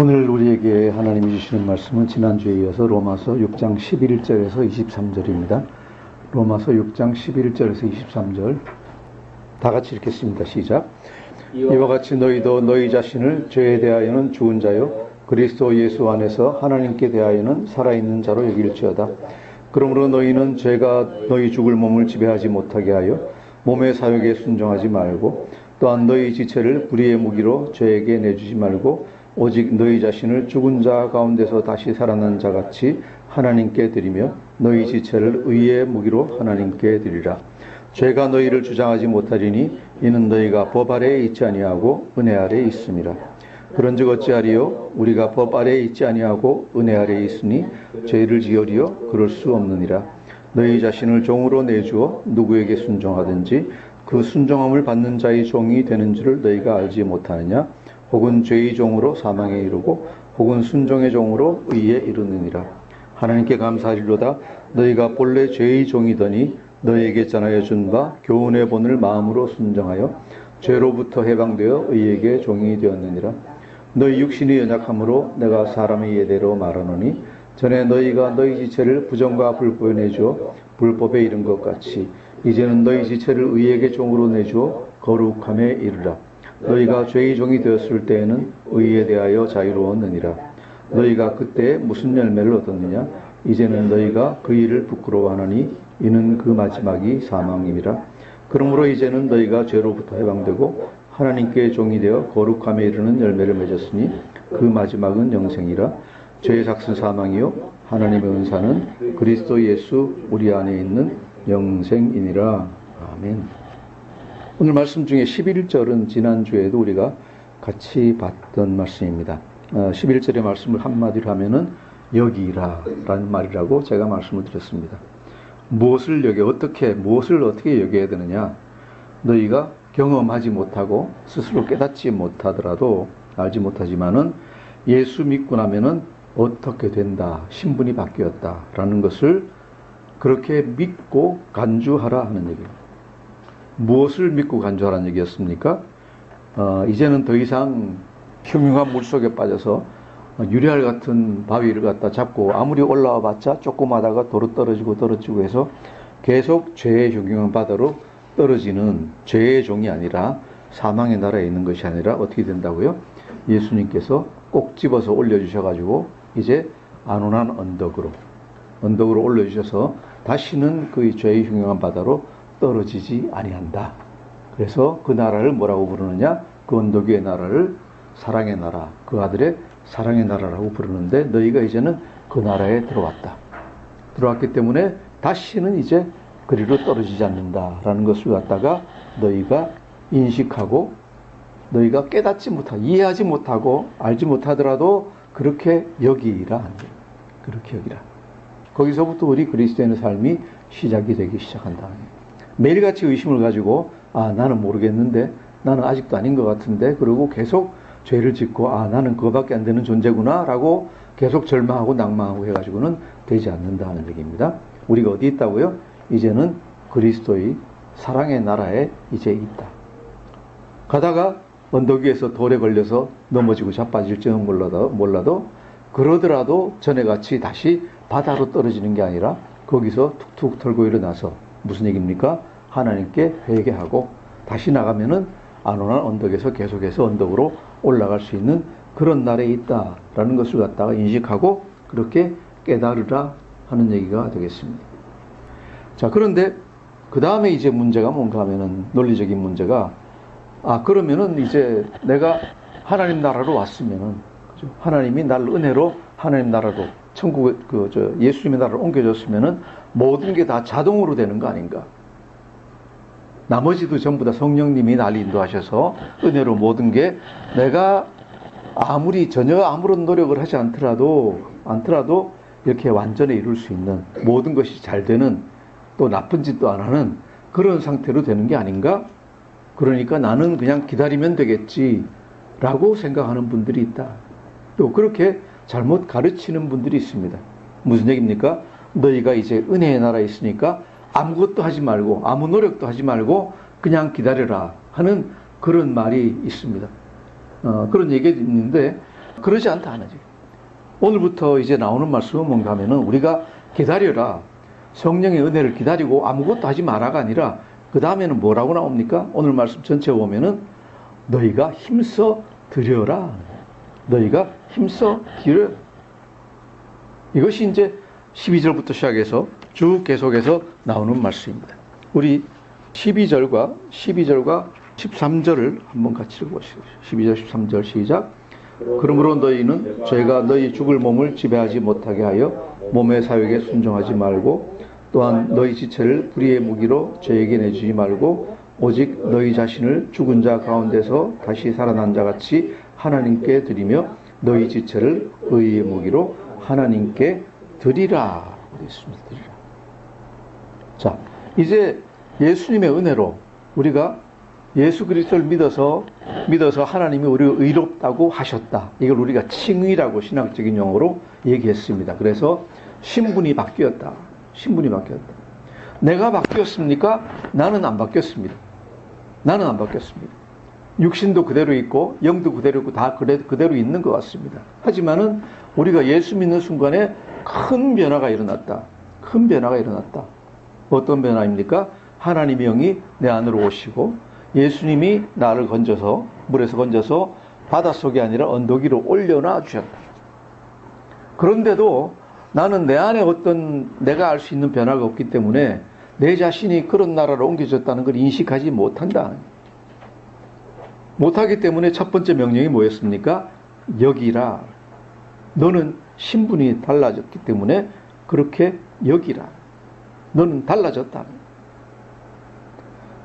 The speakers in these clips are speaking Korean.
오늘 우리에게 하나님이 주시는 말씀은 지난주에 이어서 로마서 6장 11절에서 23절입니다. 로마서 6장 11절에서 23절 다 같이 읽겠습니다. 시작. 이와 같이 너희도 너희 자신을 죄에 대하여는 죽은 자요 그리스도 예수 안에서 하나님께 대하여는 살아있는 자로 여길지어다. 그러므로 너희는 죄가 너희 죽을 몸을 지배하지 못하게 하여 몸의 사욕에 순종하지 말고 또한 너희 지체를 불의의 무기로 죄에게 내주지 말고 오직 너희 자신을 죽은 자 가운데서 다시 살아난 자 같이 하나님께 드리며 너희 지체를 의의 무기로 하나님께 드리라. 죄가 너희를 주장하지 못하리니 이는 너희가 법 아래에 있지 아니하고 은혜 아래에 있음이라. 그런즉 어찌하리요 우리가 법 아래에 있지 아니하고 은혜 아래에 있으니 죄를 지으리요 그럴 수 없느니라. 너희 자신을 종으로 내주어 누구에게 순종하든지 그 순종함을 받는 자의 종이 되는 줄을 너희가 알지 못하느냐? 혹은 죄의 종으로 사망에 이르고 혹은 순종의 종으로 의에 이르느니라. 하나님께 감사하리로다 너희가 본래 죄의 종이더니 너희에게 전하여 준 바 교훈의 본을 마음으로 순종하여 죄로부터 해방되어 의에게 종이 되었느니라. 너희 육신이 연약함으로 내가 사람의 예대로 말하노니 전에 너희가 너희 지체를 부정과 불법에 내주어 불법에 이른 것 같이 이제는 너희 지체를 의에게 종으로 내주어 거룩함에 이르라. 너희가 죄의 종이 되었을 때에는 의에 대하여 자유로웠느니라. 너희가 그때 무슨 열매를 얻었느냐? 이제는 너희가 그 일을 부끄러워하느니 이는 그 마지막이 사망임이라. 그러므로 이제는 너희가 죄로부터 해방되고 하나님께 종이 되어 거룩함에 이르는 열매를 맺었으니 그 마지막은 영생이라. 죄의 삭슨 사망이요 하나님의 은사는 그리스도 예수 우리 안에 있는 영생이니라. 아멘. 오늘 말씀 중에 11절은 지난주에도 우리가 같이 봤던 말씀입니다. 11절의 말씀을 한마디로 하면은 여기라 라는 말이라고 제가 말씀을 드렸습니다. 무엇을 여겨, 어떻게, 무엇을 어떻게 여겨야 되느냐? 너희가 경험하지 못하고 스스로 깨닫지 못하더라도 알지 못하지만은 예수 믿고 나면은 어떻게 된다, 신분이 바뀌었다 라는 것을 그렇게 믿고 간주하라 하는 얘기입니다. 무엇을 믿고 간주하라는 얘기였습니까? 어, 이제는 더 이상 흉흉한 물 속에 빠져서 유리알 같은 바위를 갖다 잡고 아무리 올라와 봤자 조그마다가 도로 떨어지고 떨어지고 해서 계속 죄의 흉흉한 바다로 떨어지는 죄의 종이 아니라 사망의 나라에 있는 것이 아니라 어떻게 된다고요? 예수님께서 꼭 집어서 올려주셔가지고 이제 안온한 언덕으로 언덕으로 올려주셔서 다시는 그 죄의 흉흉한 바다로 떨어지지 아니한다. 그래서 그 나라를 뭐라고 부르느냐? 그 언덕 위의 나라를 사랑의 나라, 그 아들의 사랑의 나라라고 부르는데 너희가 이제는 그 나라에 들어왔다. 들어왔기 때문에 다시는 이제 그리로 떨어지지 않는다라는 것을 갖다가 너희가 인식하고 너희가 깨닫지 못하고 이해하지 못하고 알지 못하더라도 그렇게 여기라 그렇게 여기라. 거기서부터 우리 그리스도인의 삶이 시작이 되기 시작한다. 매일같이 의심을 가지고 아 나는 모르겠는데 나는 아직도 아닌 것 같은데 그리고 계속 죄를 짓고 아 나는 그거밖에 안 되는 존재구나라고 계속 절망하고 낭망하고 해가지고는 되지 않는다는 얘기입니다. 우리가 어디 있다고요? 이제는 그리스도의 사랑의 나라에 이제 있다. 가다가 언덕 위에서 돌에 걸려서 넘어지고 자빠질지는 몰라도, 몰라도 그러더라도 전에 같이 다시 바다로 떨어지는 게 아니라 거기서 툭툭 털고 일어나서 무슨 얘기입니까? 하나님께 회개하고 다시 나가면은 안온한 언덕에서 계속해서 언덕으로 올라갈 수 있는 그런 날에 있다라는 것을 갖다가 인식하고 그렇게 깨달으라 하는 얘기가 되겠습니다. 자, 그런데 그 다음에 이제 문제가 뭔가 하면은 논리적인 문제가 아, 그러면은 이제 내가 하나님 나라로 왔으면은? 하나님이 날 은혜로 하나님 나라로 천국 그저 예수님의 나라로 옮겨졌으면은 모든 게 다 자동으로 되는 거 아닌가? 나머지도 전부 다 성령님이 날 인도하셔서 은혜로 모든 게 내가 아무리 전혀 아무런 노력을 하지 않더라도 않더라도 이렇게 완전히 이룰 수 있는 모든 것이 잘 되는 또 나쁜 짓도 안 하는 그런 상태로 되는 게 아닌가? 그러니까 나는 그냥 기다리면 되겠지라고 생각하는 분들이 있다. 또 그렇게 잘못 가르치는 분들이 있습니다. 무슨 얘기입니까? 너희가 이제 은혜의 나라에 있으니까 아무것도 하지 말고 아무 노력도 하지 말고 그냥 기다려라 하는 그런 말이 있습니다. 어, 그런 얘기가 있는데 그러지 않다 하는 거지. 오늘부터 이제 나오는 말씀은 뭔가 하면은 우리가 기다려라. 성령의 은혜를 기다리고 아무것도 하지 마라가 아니라 그 다음에는 뭐라고 나옵니까? 오늘 말씀 전체 보면은 너희가 힘써 드려라. 너희가 힘써 기려. 이것이 이제 12절부터 시작해서 쭉 계속해서 나오는 말씀입니다. 우리 12절과 12절과 13절을 한번 같이 읽어보시죠. 12절, 13절 시작. 그러므로 너희는 죄가 너희 죽을 몸을 지배하지 못하게 하여 몸의 사욕에 순종하지 말고 또한 너희 지체를 불의의 무기로 죄에게 내주지 말고 오직 너희 자신을 죽은 자 가운데서 다시 살아난 자 같이 하나님께 드리며 너희 지체를 의의 무기로 하나님께 드리라. 드리라. 자, 이제 예수님의 은혜로 우리가 예수 그리스도를 믿어서 믿어서 하나님이 우리를 의롭다고 하셨다. 이걸 우리가 칭의라고 신학적인 용어로 얘기했습니다. 그래서 신분이 바뀌었다. 신분이 바뀌었다. 내가 바뀌었습니까? 나는 안 바뀌었습니다. 나는 안 바뀌었습니다. 육신도 그대로 있고 영도 그대로 있고 다 그대로 있는 것 같습니다. 하지만은 우리가 예수 믿는 순간에 큰 변화가 일어났다. 큰 변화가 일어났다. 어떤 변화입니까? 하나님의 영이 내 안으로 오시고 예수님이 나를 건져서 물에서 건져서 바닷속이 아니라 언덕 위로 올려놔 주셨다. 그런데도 나는 내 안에 어떤 내가 알 수 있는 변화가 없기 때문에 내 자신이 그런 나라로 옮겨졌다는 걸 인식하지 못한다. 못하기 때문에 첫 번째 명령이 뭐였습니까? 여기라. 너는 신분이 달라졌기 때문에 그렇게 여기라. 너는 달라졌다.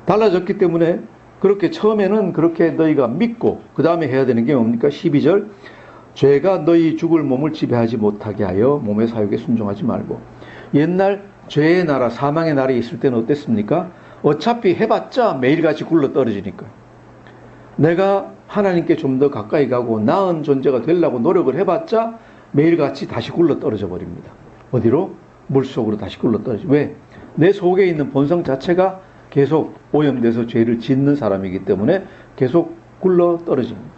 달라졌기 때문에 그렇게 처음에는 그렇게 너희가 믿고 그 다음에 해야 되는 게 뭡니까? 12절 죄가 너희 죽을 몸을 지배하지 못하게 하여 몸의 사욕에 순종하지 말고 옛날 죄의 나라 사망의 나라에 있을 때는 어땠습니까? 어차피 해봤자 매일같이 굴러 떨어지니까 내가 하나님께 좀 더 가까이 가고 나은 존재가 되려고 노력을 해봤자 매일같이 다시 굴러 떨어져 버립니다. 어디로? 물속으로 다시 굴러 떨어지. 왜? 내 속에 있는 본성 자체가 계속 오염돼서 죄를 짓는 사람이기 때문에 계속 굴러 떨어집니다.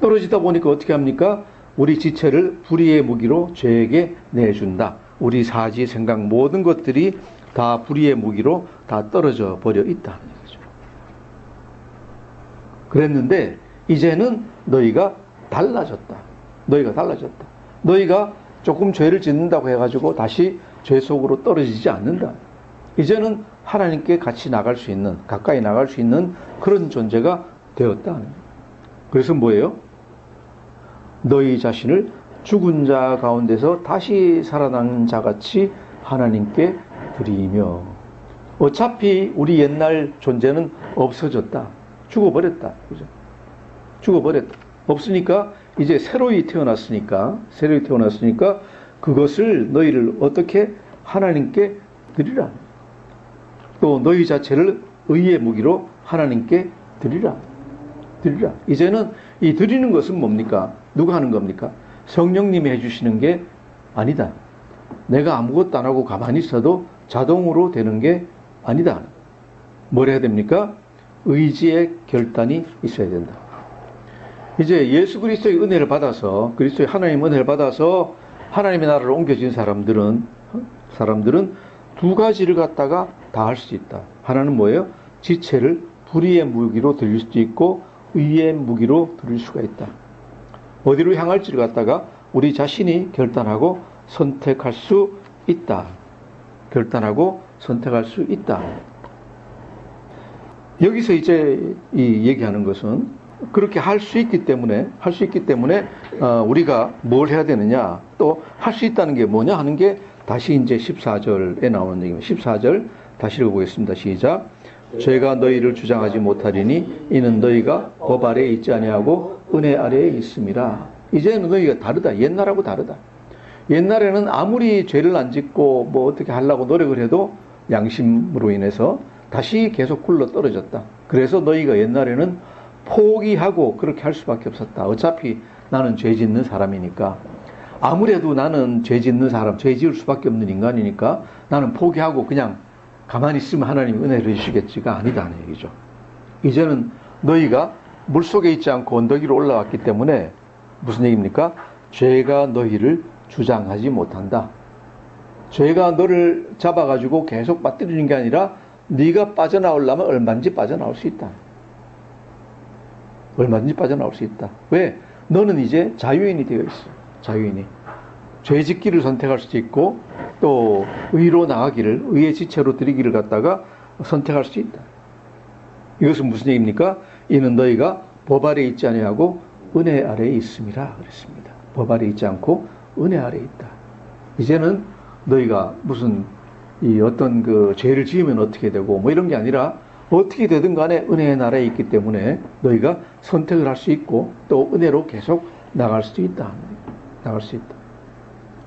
떨어지다 보니까 어떻게 합니까? 우리 지체를 불의의 무기로 죄에게 내준다. 우리 사지, 생각 모든 것들이 다 불의의 무기로 다 떨어져 버려 거죠. 그랬는데 이제는 너희가 달라졌다. 너희가 달라졌다. 너희가 조금 죄를 짓는다고 해가지고 다시 죄 속으로 떨어지지 않는다. 이제는 하나님께 같이 나갈 수 있는, 가까이 나갈 수 있는 그런 존재가 되었다. 그래서 뭐예요? 너희 자신을 죽은 자 가운데서 다시 살아난 자 같이 하나님께 드리며 어차피 우리 옛날 존재는 없어졌다. 죽어버렸다. 그죠? 죽어버렸다. 없으니까 이제 새로이 태어났으니까, 새로이 태어났으니까 그것을 너희를 어떻게 하나님께 드리라. 또 너희 자체를 의의 무기로 하나님께 드리라. 드리라. 이제는 이 드리는 것은 뭡니까? 누가 하는 겁니까? 성령님이 해주시는 게 아니다. 내가 아무것도 안 하고 가만히 있어도 자동으로 되는 게 아니다. 뭘 해야 됩니까? 의지의 결단이 있어야 된다. 이제 예수 그리스도의 은혜를 받아서 그리스도의 하나님 은혜를 받아서 하나님의 나라를 옮겨진 사람들은 사람들은 두 가지를 갖다가 다 할 수 있다. 하나는 뭐예요? 지체를 불의의 무기로 들릴 수도 있고 의의 무기로 들릴 수가 있다. 어디로 향할지를 갖다가 우리 자신이 결단하고 선택할 수 있다. 결단하고 선택할 수 있다. 여기서 이제 이 얘기하는 것은 그렇게 할 수 있기 때문에 할 수 있기 때문에 어, 우리가 뭘 해야 되느냐 또 할 수 있다는 게 뭐냐 하는 게 다시 이제 14절에 나오는 얘기입니다. 14절 다시 읽어보겠습니다. 시작. 죄가 너희를 주장하지 못하리니 이는 너희가 법 아래에 있지 아니하고 은혜 아래에 있음이라. 이제는 너희가 다르다. 옛날하고 다르다. 옛날에는 아무리 죄를 안 짓고 뭐 어떻게 하려고 노력을 해도 양심으로 인해서 다시 계속 굴러 떨어졌다. 그래서 너희가 옛날에는 포기하고 그렇게 할 수밖에 없었다. 어차피 나는 죄 짓는 사람이니까. 아무래도 나는 죄 짓는 사람, 죄 지을 수밖에 없는 인간이니까 나는 포기하고 그냥 가만히 있으면 하나님이 은혜를 주시겠지가 아니다는 얘기죠. 이제는 너희가 물 속에 있지 않고 언덕 위로 올라왔기 때문에 무슨 얘기입니까? 죄가 너희를 주장하지 못한다. 죄가 너를 잡아가지고 계속 빠뜨리는 게 아니라 네가 빠져나오려면 얼마든지 빠져나올 수 있다. 얼마든지 빠져나올 수 있다. 왜? 너는 이제 자유인이 되어 있어. 자유인이. 죄 짓기를 선택할 수도 있고 또 의로 나가기를 의의 지체로 드리기를 갖다가 선택할 수 있다. 이것은 무슨 얘기입니까? 이는 너희가 법 아래 있지 아니하고 은혜 아래에 있음이라 그랬습니다. 법 아래 있지 않고 은혜 아래에 있다. 이제는 너희가 무슨 이 어떤 그 죄를 지으면 어떻게 되고 뭐 이런 게 아니라 어떻게 되든 간에 은혜의 나라에 있기 때문에 너희가 선택을 할 수 있고 또 은혜로 계속 나갈 수도 있다. 나갈 수 있다.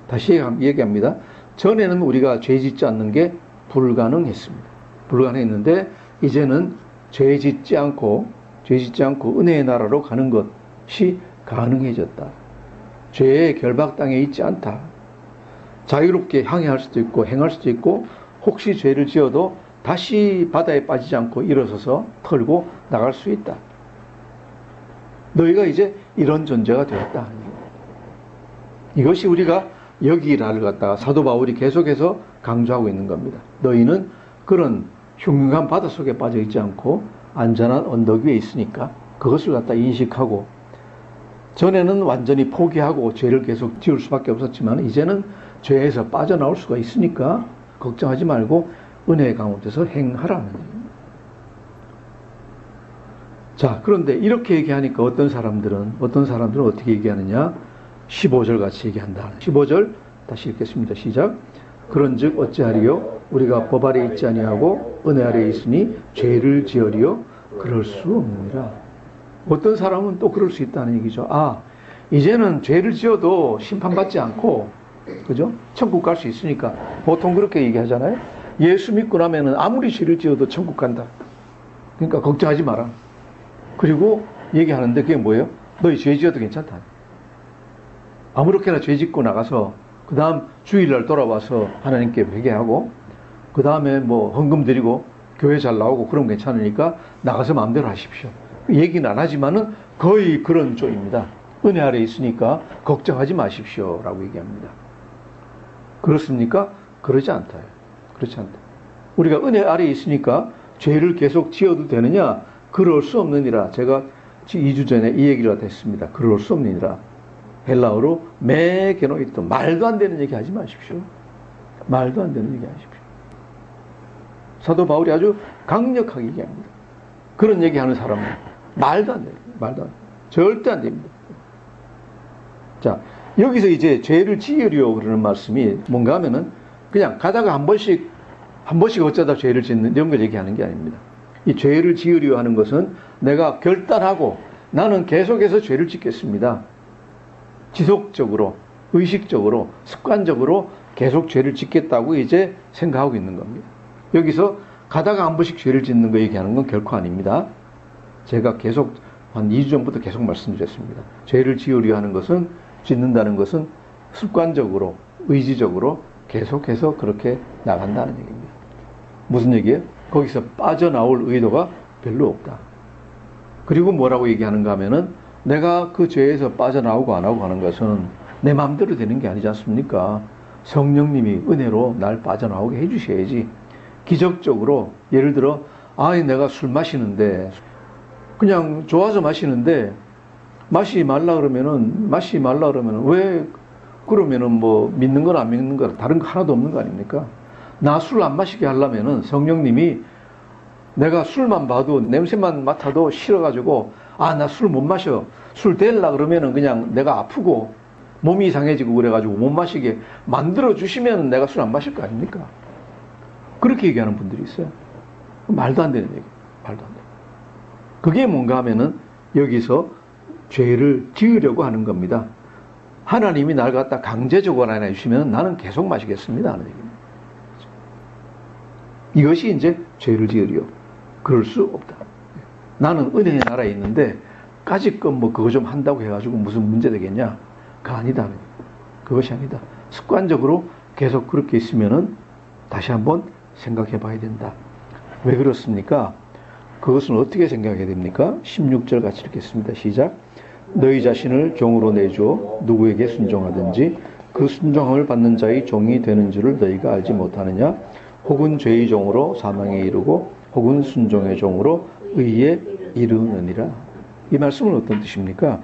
다시 얘기합니다. 전에는 우리가 죄 짓지 않는 게 불가능했습니다. 불가능했는데 이제는 죄 짓지 않고 죄 짓지 않고 은혜의 나라로 가는 것이 가능해졌다. 죄의 결박당에 있지 않다. 자유롭게 항해할 수도 있고 행할 수도 있고 혹시 죄를 지어도 다시 바다에 빠지지 않고 일어서서 털고 나갈 수 있다. 너희가 이제 이런 존재가 되었다. 이것이 우리가 여기라를 갖다가 사도 바울이 계속해서 강조하고 있는 겁니다. 너희는 그런 흉흉한 바다 속에 빠져 있지 않고 안전한 언덕 위에 있으니까 그것을 갖다 인식하고 전에는 완전히 포기하고 죄를 계속 지을 수밖에 없었지만 이제는 죄에서 빠져나올 수가 있으니까 걱정하지 말고 은혜 가운데서 행하라는. 자, 그런데 이렇게 얘기하니까 어떤 사람들은, 어떤 사람들은 어떻게 얘기하느냐? 15절 같이 얘기한다. 15절 다시 읽겠습니다. 시작. 그런 즉 어찌하리요? 우리가 법 아래 있지 아니하고 은혜 아래 있으니 죄를 지으리요? 그럴 수 없느니라. 어떤 사람은 또 그럴 수 있다는 얘기죠. 아, 이제는 죄를 지어도 심판받지 않고, 그죠? 천국 갈 수 있으니까. 보통 그렇게 얘기하잖아요. 예수 믿고 나면은 아무리 죄를 지어도 천국 간다. 그러니까 걱정하지 마라. 그리고 얘기하는데 그게 뭐예요? 너희 죄 지어도 괜찮다. 아무렇게나 죄 짓고 나가서 그 다음 주일날 돌아와서 하나님께 회개하고 그 다음에 뭐 헌금 드리고 교회 잘 나오고 그럼 괜찮으니까 나가서 마음대로 하십시오. 얘기는 안 하지만은 거의 그런 쪽입니다. 은혜 아래 있으니까 걱정하지 마십시오. 라고 얘기합니다. 그렇습니까? 그러지 않다요. 그렇지 않다. 우리가 은혜 아래 있으니까 죄를 계속 지어도 되느냐? 그럴 수 없느니라. 제가 2주 전에 이 얘기를 했습니다. 그럴 수 없느니라. 헬라어로 매게노이토 말도 안 되는 얘기 하지 마십시오. 말도 안 되는 얘기 하십시오. 사도 바울이 아주 강력하게 얘기합니다. 그런 얘기 하는 사람은 말도 안 돼요. 말도 안 돼요. 절대 안 됩니다. 자, 여기서 이제 죄를 지으려 그러는 말씀이 뭔가 하면은 그냥 가다가 한 번씩, 한 번씩 어쩌다 죄를 짓는 이런 걸 얘기하는 게 아닙니다. 이 죄를 지으려 하는 것은 내가 결단하고 나는 계속해서 죄를 짓겠습니다. 지속적으로, 의식적으로, 습관적으로 계속 죄를 짓겠다고 이제 생각하고 있는 겁니다. 여기서 가다가 한 번씩 죄를 짓는 거 얘기하는 건 결코 아닙니다. 제가 계속 한 2주 전부터 계속 말씀드렸습니다. 죄를 지으려 하는 것은, 짓는다는 것은 습관적으로, 의지적으로 계속해서 그렇게 나간다는 얘기입니다. 무슨 얘기예요? 거기서 빠져나올 의도가 별로 없다. 그리고 뭐라고 얘기하는가 하면은 내가 그 죄에서 빠져나오고 안 하고 하는 것은 내 마음대로 되는 게 아니지 않습니까? 성령님이 은혜로 날 빠져나오게 해주셔야지. 기적적으로, 예를 들어, 아, 내가 술 마시는데, 그냥 좋아서 마시는데, 마시 말라 그러면은, 마시 말라 그러면은, 왜, 그러면은 뭐, 믿는 건 안 믿는 건 다른 거 하나도 없는 거 아닙니까? 나 술 안 마시게 하려면은 성령님이 내가 술만 봐도 냄새만 맡아도 싫어가지고 아, 나 술 못 마셔. 술 될라 그러면은 그냥 내가 아프고 몸이 이상해지고 그래가지고 못 마시게 만들어 주시면 내가 술 안 마실 거 아닙니까? 그렇게 얘기하는 분들이 있어요. 말도 안 되는 얘기. 말도 안 돼. 그게 뭔가 하면은 여기서 죄를 지으려고 하는 겁니다. 하나님이 날 갖다 강제적으로 하나 주시면 나는 계속 마시겠습니다. 하는 얘기입니다. 이것이 이제 죄를 지으려. 그럴 수 없다. 나는 은혜의 나라에 있는데 까짓것 뭐 그거 좀 한다고 해가지고 무슨 문제 되겠냐? 그 아니다. 그것이 아니다. 습관적으로 계속 그렇게 있으면은 다시 한번 생각해 봐야 된다. 왜 그렇습니까? 그것은 어떻게 생각해야 됩니까? 16절 같이 읽겠습니다. 시작. 너희 자신을 종으로 내주어 누구에게 순종하든지 그 순종함을 받는 자의 종이 되는 줄을 너희가 알지 못하느냐? 혹은 죄의 종으로 사망에 이르고 혹은 순종의 종으로 의에 이르느니라. 이 말씀은 어떤 뜻입니까?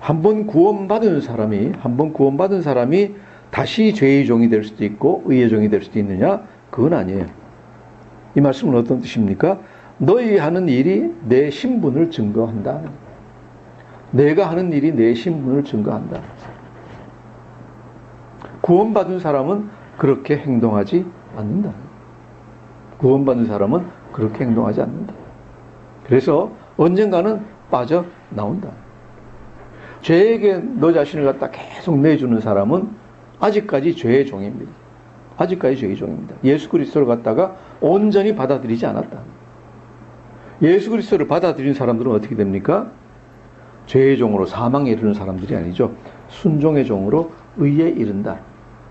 한번 구원받은 사람이 한번 구원받은 사람이 다시 죄의 종이 될 수도 있고 의의 종이 될 수도 있느냐? 그건 아니에요. 이 말씀은 어떤 뜻입니까? 너희 하는 일이 내 신분을 증거한다. 내가 하는 일이 내 신분을 증거한다. 구원받은 사람은 그렇게 행동하지 않는다. 구원받은 사람은 그렇게 행동하지 않는다. 그래서 언젠가는 빠져 나온다. 죄에게 너 자신을 갖다 계속 내주는 사람은 아직까지 죄의 종입니다. 아직까지 죄의 종입니다. 예수 그리스도를 갖다가 온전히 받아들이지 않았다. 예수 그리스도를 받아들인 사람들은 어떻게 됩니까? 죄의 종으로 사망에 이르는 사람들이 아니죠. 순종의 종으로 의에 이른다.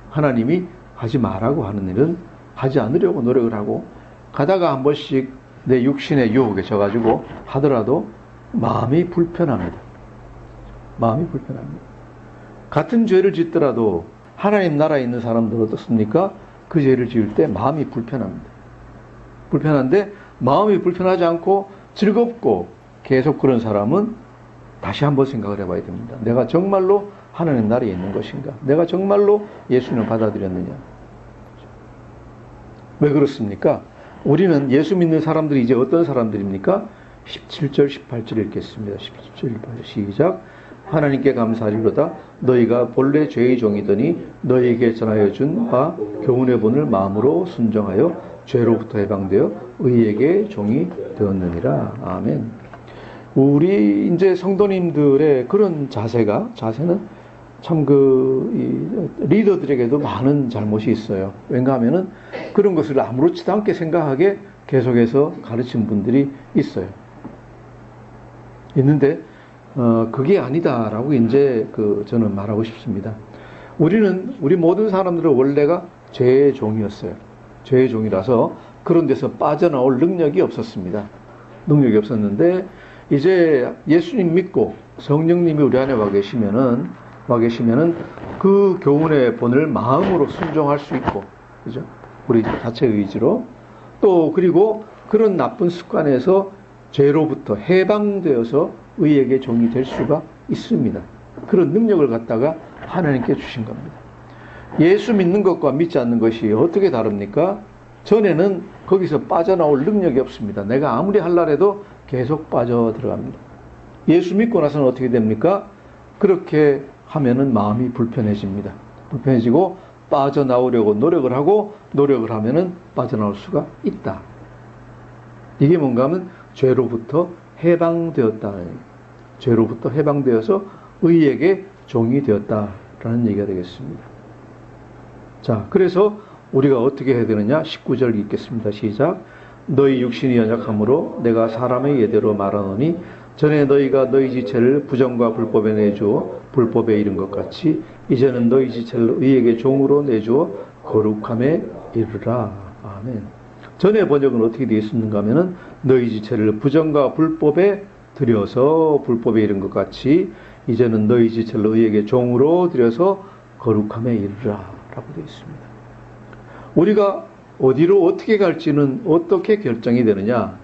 하나님이 하지 말라고 하는 일은 하지 않으려고 노력을 하고 가다가 한 번씩 내 육신의 유혹에 져가지고 하더라도 마음이 불편합니다. 마음이 불편합니다. 같은 죄를 짓더라도 하나님 나라에 있는 사람들 어떻습니까? 그 죄를 지을 때 마음이 불편합니다. 불편한데 마음이 불편하지 않고 즐겁고 계속 그런 사람은 다시 한번 생각을 해봐야 됩니다. 내가 정말로 하나님 나라에 있는 것인가? 내가 정말로 예수님을 받아들였느냐? 왜 그렇습니까? 우리는 예수 믿는 사람들이 이제 어떤 사람들입니까? 17절, 18절 읽겠습니다. 17절, 18절 시작. 하나님께 감사하리로다 너희가 본래 죄의 종이더니 너희에게 전하여 준 바 교훈의 본을 마음으로 순정하여 죄로부터 해방되어 의에게 종이 되었느니라. 아멘. 우리 이제 성도님들의 그런 자세가 자세는 참 그 리더들에게도 많은 잘못이 있어요. 왜냐하면은 그런 것을 아무렇지도 않게 생각하게 계속해서 가르친 분들이 있어요. 있는데 어, 그게 아니다라고 이제 그 저는 말하고 싶습니다. 우리는 우리 모든 사람들은 원래가 죄의 종이었어요. 죄의 종이라서 그런 데서 빠져나올 능력이 없었습니다. 능력이 없었는데 이제 예수님 믿고 성령님이 우리 안에 와 계시면은 와 계시면은 그 교훈의 본을 마음으로 순종할 수 있고 그죠? 우리 자체 의지로 또 그리고 그런 나쁜 습관에서 죄로부터 해방되어서 의에게 종이 될 수가 있습니다. 그런 능력을 갖다가 하나님께 주신 겁니다. 예수 믿는 것과 믿지 않는 것이 어떻게 다릅니까? 전에는 거기서 빠져나올 능력이 없습니다. 내가 아무리 할라래도 계속 빠져 들어갑니다. 예수 믿고 나서는 어떻게 됩니까? 그렇게 하면은 마음이 불편해집니다. 불편해지고 빠져나오려고 노력을 하고 노력을 하면은 빠져나올 수가 있다. 이게 뭔가 하면 죄로부터 해방되었다는 죄로부터 해방되어서 의에게 종이 되었다라는 얘기가 되겠습니다. 자, 그래서 우리가 어떻게 해야 되느냐? 19절 읽겠습니다. 시작. 너희 육신이 연약함으로 내가 사람의 예대로 말하노니 전에 너희가 너희 지체를 부정과 불법에 내주어 불법에 이른 것 같이 이제는 너희 지체를 의에게 종으로 내주어 거룩함에 이르라. 아멘. 전에 번역은 어떻게 되어 있었는가 하면은 너희 지체를 부정과 불법에 들여서 불법에 이른 것 같이 이제는 너희 지체를 의에게 종으로 들여서 거룩함에 이르라. 라고 되어 있습니다. 우리가 어디로 어떻게 갈지는 어떻게 결정이 되느냐?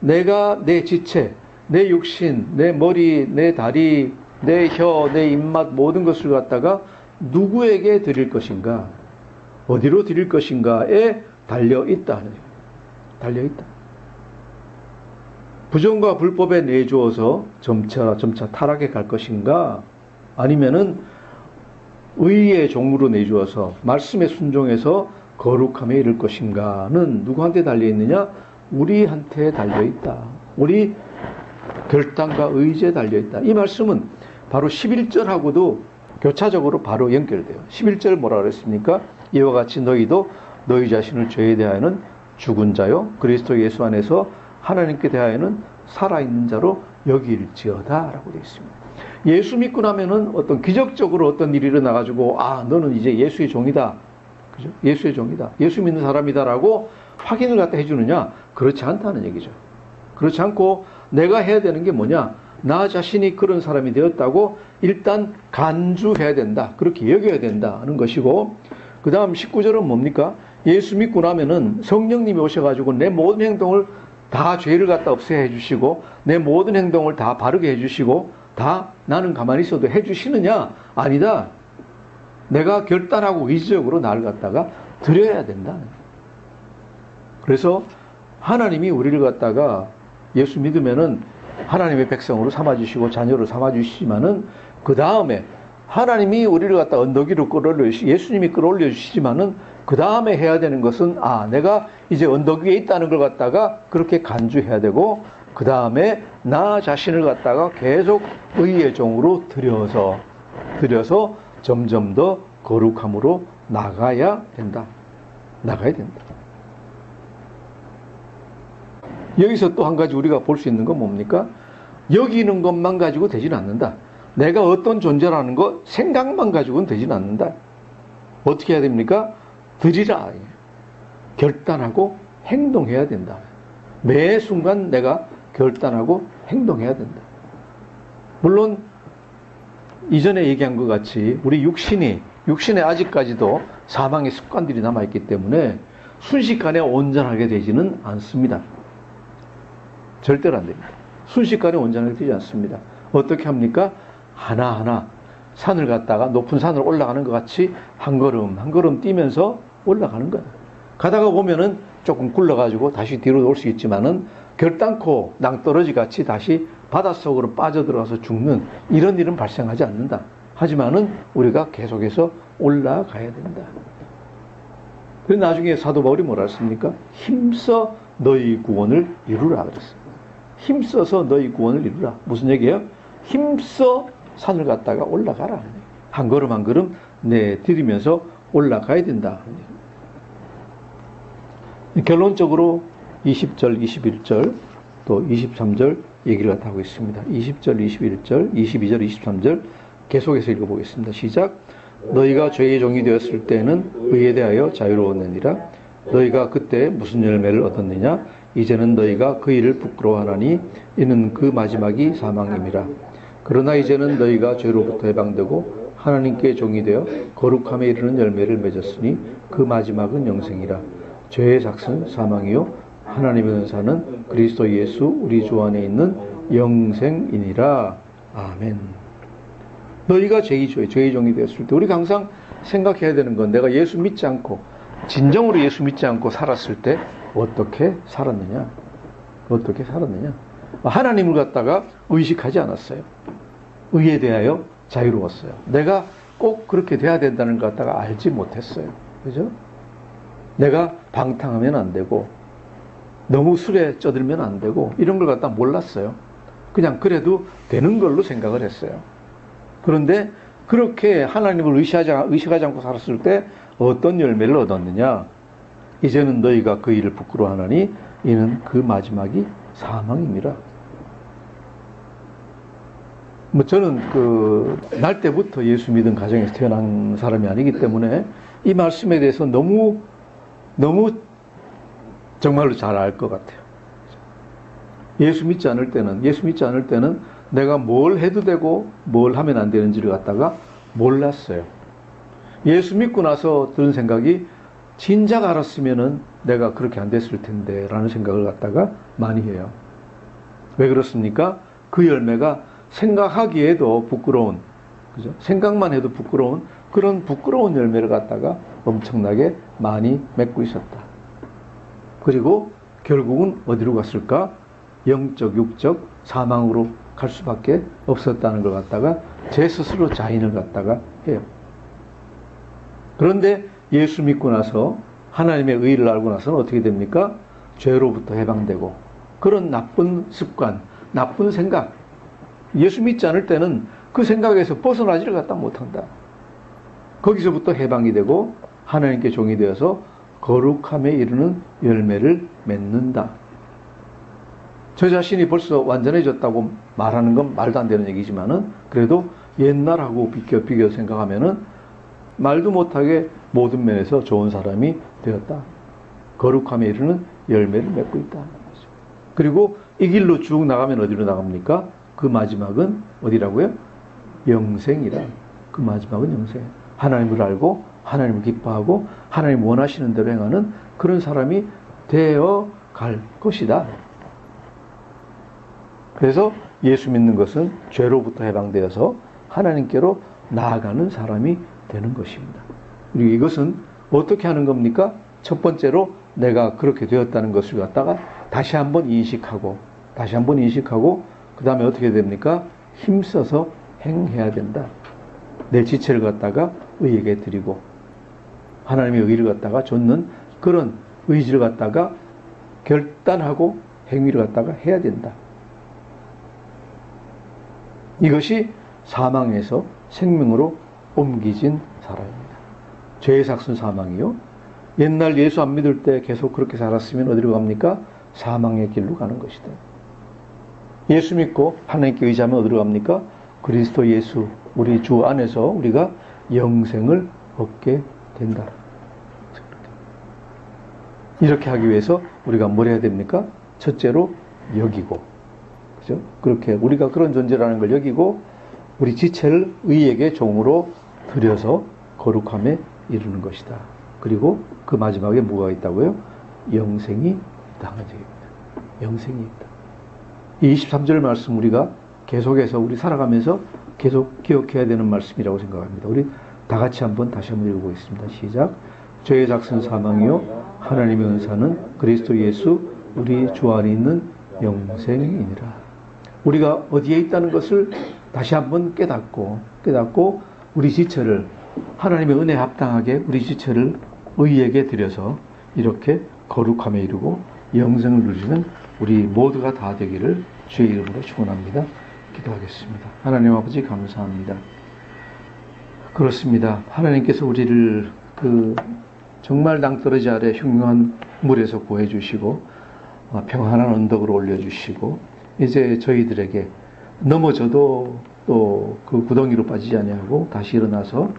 내가 내 지체, 내 육신, 내 머리, 내 다리, 내 혀, 내 입맛 모든 것을 갖다가 누구에게 드릴 것인가? 어디로 드릴 것인가에 달려 있다. 달려 있다. 부정과 불법에 내주어서 점차 점차 타락해 갈 것인가? 아니면은 의의 종으로 내주어서 말씀에 순종해서 거룩함에 이를 것인가는 누구한테 달려 있느냐? 우리한테 달려 있다. 우리 결단과 의지에 달려 있다. 이 말씀은 바로 11절하고도 교차적으로 바로 연결돼요. 11절 뭐라 그랬습니까? 이와 같이 너희도 너희 자신을 죄에 대하여는 죽은 자요 그리스도 예수 안에서 하나님께 대하여는 살아있는 자로 여길지어다 라고 되어 있습니다. 예수 믿고 나면은 어떤 기적적으로 어떤 일이 일어나가지고 아 너는 이제 예수의 종이다. 그죠? 예수의 종이다. 예수 믿는 사람이다라고 확인을 갖다 해주느냐? 그렇지 않다는 얘기죠. 그렇지 않고 내가 해야 되는 게 뭐냐? 나 자신이 그런 사람이 되었다고 일단 간주해야 된다. 그렇게 여겨야 된다는 것이고, 그 다음 19절은 뭡니까? 예수 믿고 나면은 성령님이 오셔가지고 내 모든 행동을 다 죄를 갖다 없애 해 주시고, 내 모든 행동을 다 바르게 해 주시고, 다 나는 가만히 있어도 해 주시느냐? 아니다. 내가 결단하고 의지적으로 나를 갖다가 드려야 된다. 그래서 하나님이 우리를 갖다가 예수 믿으면은 하나님의 백성으로 삼아주시고 자녀로 삼아주시지만은 그 다음에 하나님이 우리를 갖다 언덕 위로 끌어올려 주시 예수님이 끌어올려 주시지만은 그 다음에 해야 되는 것은 아 내가 이제 언덕 위에 있다는 걸 갖다가 그렇게 간주해야 되고 그 다음에 나 자신을 갖다가 계속 의의 종으로 들여서 들여서 점점 더 거룩함으로 나가야 된다. 나가야 된다. 여기서 또 한 가지 우리가 볼 수 있는 건 뭡니까? 여기는 것만 가지고 되지는 않는다. 내가 어떤 존재라는 거 생각만 가지고는 되지는 않는다. 어떻게 해야 됩니까? 드리라. 결단하고 행동해야 된다. 매 순간 내가 결단하고 행동해야 된다. 물론 이전에 얘기한 것 같이 우리 육신이 육신에 아직까지도 사망의 습관들이 남아있기 때문에 순식간에 온전하게 되지는 않습니다. 절대로 안 됩니다. 순식간에 온전하게 되지 않습니다. 어떻게 합니까? 하나하나 산을 갔다가 높은 산을 올라가는 것 같이 한 걸음 한 걸음 뛰면서 올라가는 거예요. 가다가 보면은 조금 굴러가지고 다시 뒤로 올 수 있지만은 결단코 낭떠러지 같이 다시 바닷속으로 빠져들어가서 죽는 이런 일은 발생하지 않는다. 하지만은 우리가 계속해서 올라가야 된다. 그 나중에 사도 바울이 뭐라 했습니까? 힘써 너희 구원을 이루라 그랬어요. 힘써서 너희 구원을 이루라. 무슨 얘기예요? 힘써 산을 갔다가 올라가라. 한 걸음 한 걸음 내디디면서 올라가야 된다. 결론적으로 20절, 21절, 또 23절 얘기를 하고 있습니다. 20절, 21절, 22절, 23절 계속해서 읽어보겠습니다. 시작. 너희가 죄의 종이 되었을 때는 의에 대하여 자유로웠느니라. 너희가 그때 무슨 열매를 얻었느냐? 이제는 너희가 그 일을 부끄러워하나니 이는 그 마지막이 사망임이라. 그러나 이제는 너희가 죄로부터 해방되고 하나님께 종이 되어 거룩함에 이르는 열매를 맺었으니 그 마지막은 영생이라. 죄의 삭은 사망이요 하나님의 은사는 그리스도 예수 우리 주 안에 있는 영생이니라. 아멘. 너희가 죄의, 죄의 종이 되었을 때 우리가 항상 생각해야 되는 건 내가 예수 믿지 않고 진정으로 예수 믿지 않고 살았을 때 어떻게 살았느냐? 어떻게 살았느냐? 하나님을 갖다가 의식하지 않았어요. 의에 대하여 자유로웠어요. 내가 꼭 그렇게 돼야 된다는 것 갖다가 알지 못했어요. 그죠? 내가 방탕하면 안 되고, 너무 술에 쩌들면 안 되고, 이런 걸 갖다 몰랐어요. 그냥 그래도 되는 걸로 생각을 했어요. 그런데 그렇게 하나님을 의식하지, 의식하지 않고 살았을 때 어떤 열매를 얻었느냐? 이제는 너희가 그 일을 부끄러워하나니 이는 그 마지막이 사망입니다. 뭐 저는 그 날 때부터 예수 믿은 가정에서 태어난 사람이 아니기 때문에 이 말씀에 대해서 너무 너무 정말로 잘 알 것 같아요. 예수 믿지 않을 때는 예수 믿지 않을 때는 내가 뭘 해도 되고 뭘 하면 안 되는지를 갖다가 몰랐어요. 예수 믿고 나서 드는 생각이 진작 알았으면은 내가 그렇게 안 됐을 텐데 라는 생각을 갖다가 많이 해요. 왜 그렇습니까? 그 열매가 생각하기에도 부끄러운, 그죠? 생각만 해도 부끄러운 그런 부끄러운 열매를 갖다가 엄청나게 많이 맺고 있었다. 그리고 결국은 어디로 갔을까? 영적, 육적 사망으로 갈 수밖에 없었다는 걸 갖다가 제 스스로 자인을 갖다가 해요. 그런데 예수 믿고 나서 하나님의 의를 알고 나서는 어떻게 됩니까? 죄로부터 해방되고 그런 나쁜 습관, 나쁜 생각, 예수 믿지 않을 때는 그 생각에서 벗어나지를 갖다 못한다. 거기서부터 해방이 되고 하나님께 종이 되어서 거룩함에 이르는 열매를 맺는다. 저 자신이 벌써 완전해졌다고 말하는 건 말도 안 되는 얘기지만은 그래도 옛날하고 비교 비교 생각하면은 말도 못하게 모든 면에서 좋은 사람이 되었다. 거룩함에 이르는 열매를 맺고 있다. 그리고 이 길로 쭉 나가면 어디로 나갑니까? 그 마지막은 어디라고요? 영생이라. 그 마지막은 영생. 하나님을 알고 하나님을 기뻐하고 하나님 원하시는 대로 행하는 그런 사람이 되어 갈 것이다. 그래서 예수 믿는 것은 죄로부터 해방되어서 하나님께로 나아가는 사람이 되는 것입니다. 그리고 이것은 어떻게 하는 겁니까? 첫 번째로 내가 그렇게 되었다는 것을 갖다가 다시 한번 인식하고 다시 한번 인식하고 그 다음에 어떻게 됩니까? 힘써서 행해야 된다. 내 지체를 갖다가 의에게 드리고 하나님의 의를 갖다가 줬는 그런 의지를 갖다가 결단하고 행위를 갖다가 해야 된다. 이것이 사망에서 생명으로 옮기진 사람입니다. 죄의 삭슨 사망이요. 옛날 예수 안 믿을 때 계속 그렇게 살았으면 어디로 갑니까? 사망의 길로 가는 것이다. 예수 믿고 하나님께 의지하면 어디로 갑니까? 그리스도 예수, 우리 주 안에서 우리가 영생을 얻게 된다. 이렇게 하기 위해서 우리가 뭘 해야 됩니까? 첫째로 여기고, 그죠? 그렇게 우리가 그런 존재라는 걸 여기고, 우리 지체를 의에게 종으로 들여서 거룩함에 이루는 것이다. 그리고 그 마지막에 뭐가 있다고요? 영생이 있다. 영생이 있다. 이 23절 말씀 우리가 계속해서 우리 살아가면서 계속 기억해야 되는 말씀이라고 생각합니다. 우리 다 같이 한번 다시 한번 읽어보겠습니다. 시작. 죄의 작은 사망이요 하나님의 은사는 그리스도 예수 우리 주 안에 있는 영생이니라. 우리가 어디에 있다는 것을 다시 한번 깨닫고 깨닫고 우리 지체를 하나님의 은혜 합당하게 우리 지체를 의에게 드려서 이렇게 거룩함에 이르고 영생을 누리는 우리 모두가 다 되기를 주의 이름으로 축원합니다. 기도하겠습니다. 하나님 아버지 감사합니다. 그렇습니다. 하나님께서 우리를 그 정말 낭떠러지 아래 흉흉한 물에서 구해 주시고 어, 평안한 언덕으로 올려 주시고 이제 저희들에게 넘어져도 또 그 구덩이로 빠지지 아니하고 다시 일어나서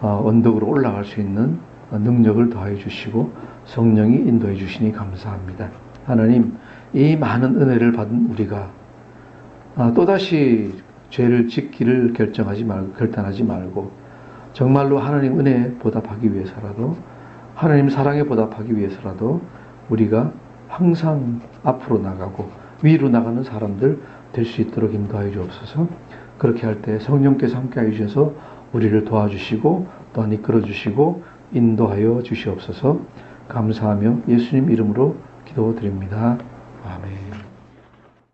어, 언덕으로 올라갈 수 있는 능력을 더해 주시고 성령이 인도해 주시니 감사합니다. 하나님 이 많은 은혜를 받은 우리가 아, 또다시 죄를 짓기를 결정하지 말고 결단하지 말고 정말로 하나님 은혜에 보답하기 위해서라도 하나님 사랑에 보답하기 위해서라도 우리가 항상 앞으로 나가고 위로 나가는 사람들 될 수 있도록 인도하여 주옵소서. 그렇게 할 때 성령께서 함께 해 주셔서 우리를 도와주시고 또한 이끌어 주시고 인도하여 주시옵소서. 감사하며 예수님 이름으로 기도드립니다. 아멘.